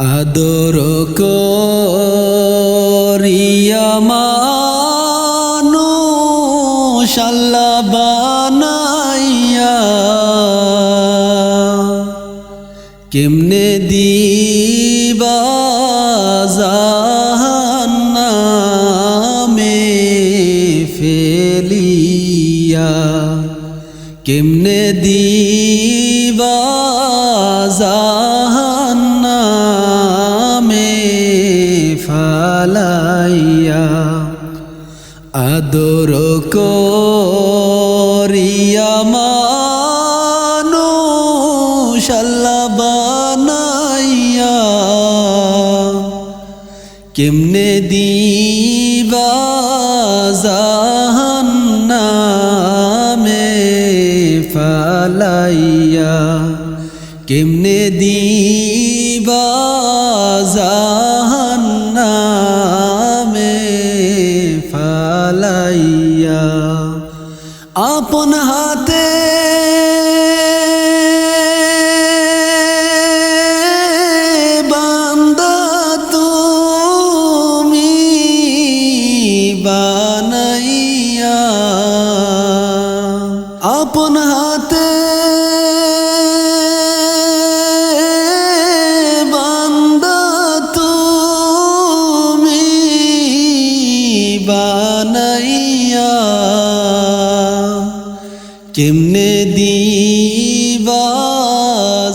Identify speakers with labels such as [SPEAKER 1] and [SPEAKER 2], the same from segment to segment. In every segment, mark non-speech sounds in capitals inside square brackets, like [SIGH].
[SPEAKER 1] আদর করিয়া আদর করিয়া মানুষ কেমনে দিবা জাহান্নামে ফালাইয়া কেমনে দিবা কেমনে দিবা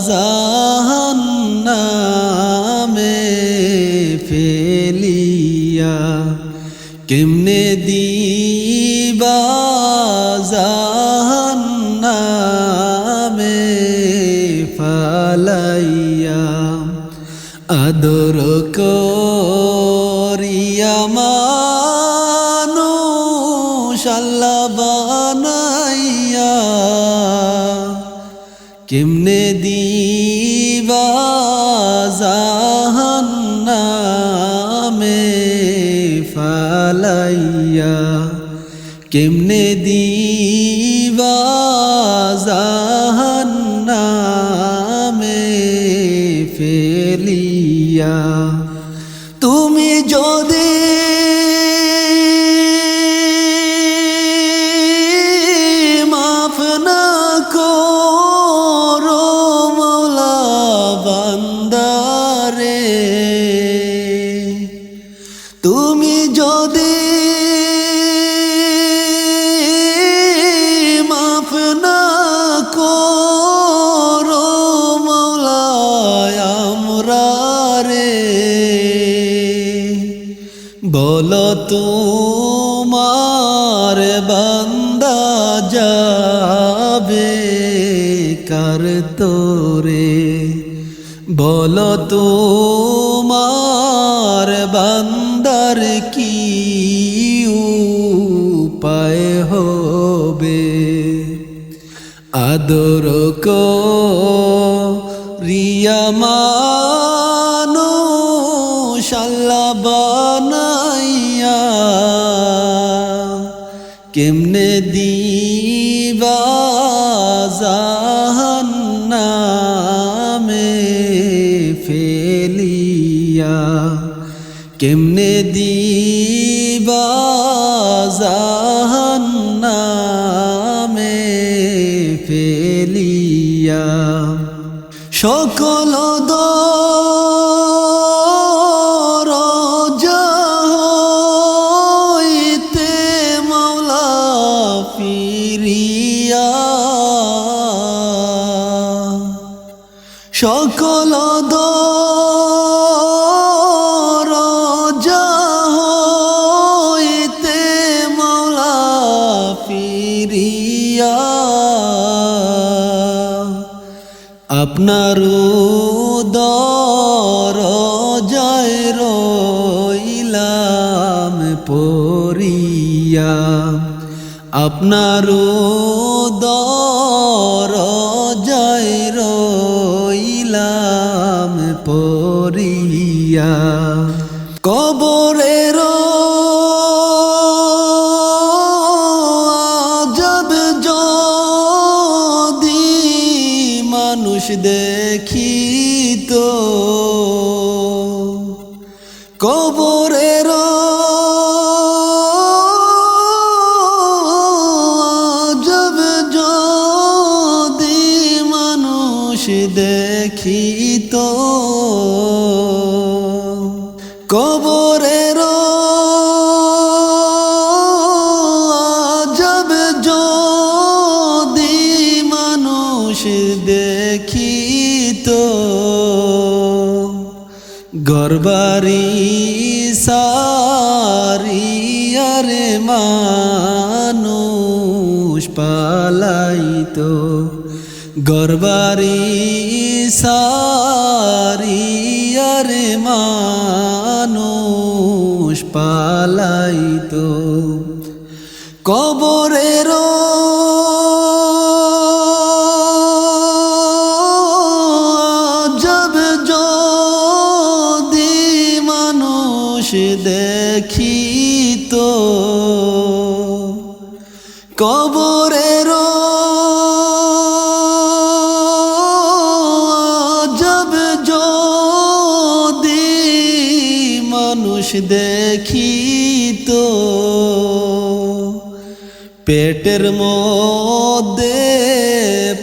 [SPEAKER 1] জাহান্নামে ফেলিয়া? কেমনে দিবা জাহান্নামে ফালাইয়া? আদর করিয়া ফালাইয়া কেমনে দিবা জাহান্নামে ফেলিয়া? তোমার বান্দা যাবে কার তোরে? বলো তোমার বান্দার কি উপায় হবে? আদর রিয়া মানুষ আল্লাহ কেমনে দিবা জাহান্নামে ফেলিয়া? কেমনে দিবা জাহান্নামে ফেলিয়া? সকল সকল দরজাইতে মাওলা ফিরিয়া। আপনার দর জয় রইলাম পরিয়া আপনার দর দেখিত। কবরের জব যদি মানুষ দেখিত। কবরের সারিয়ারে মানুষ পালাইতো। গরবারি রে মানুষ পালাইতো। কবরের কবরের জব যদি মানুষ দেখিত পেটের মধ্যে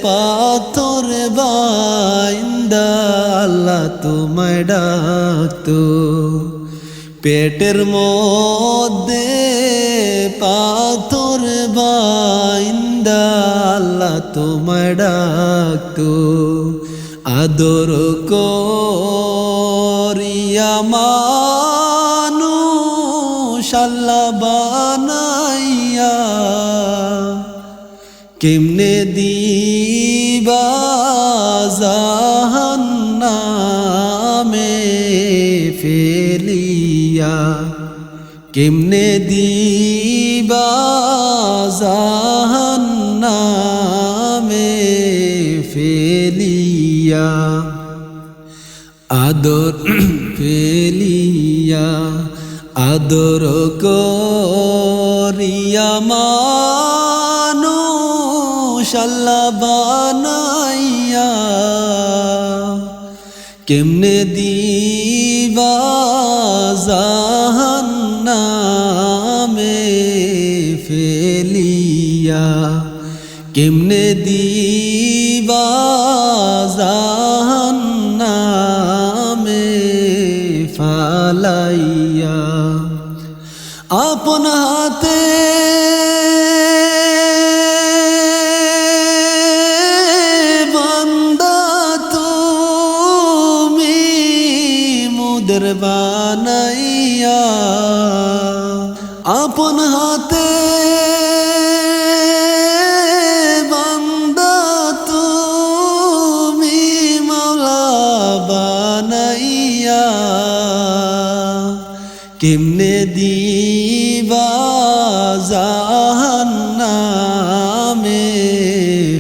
[SPEAKER 1] পাথর বাইন্দা আল্লাহ তোমায় ডাকতো। পেটের মধ্যে পাথর বাইন্দা তোমায় ডাকতো। আদর করিয়া মানুষ আল্লাহ বানাইয়া কেমনে দিবা কেমনে দিবা ফেলিয়া? আদর [CLEARS THROAT] ফেলিয়া আদর করিয়া মানুষ আল্লাহ বানাইয়া। কেমনে দিবা ফেলিয়া কেমনে দিবা মে ফালাইয়া? আপন কেমনে দিবা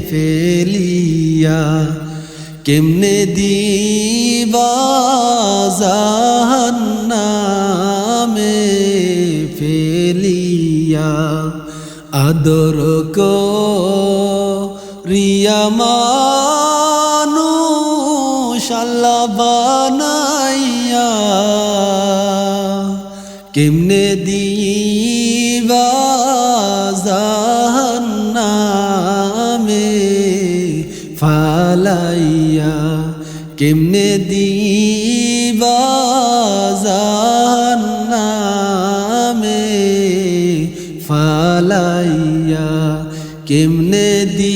[SPEAKER 1] ফেলিয়া? কেমনে দিবা ফেলিয়া? আদর রিয়া মানুষ বানাইয়া কেমনে দিবা জাহান্নামে ফালাইয়া? কেমনে দিবা জাহান্নামে ফালাইয়া? কেমনে দিবা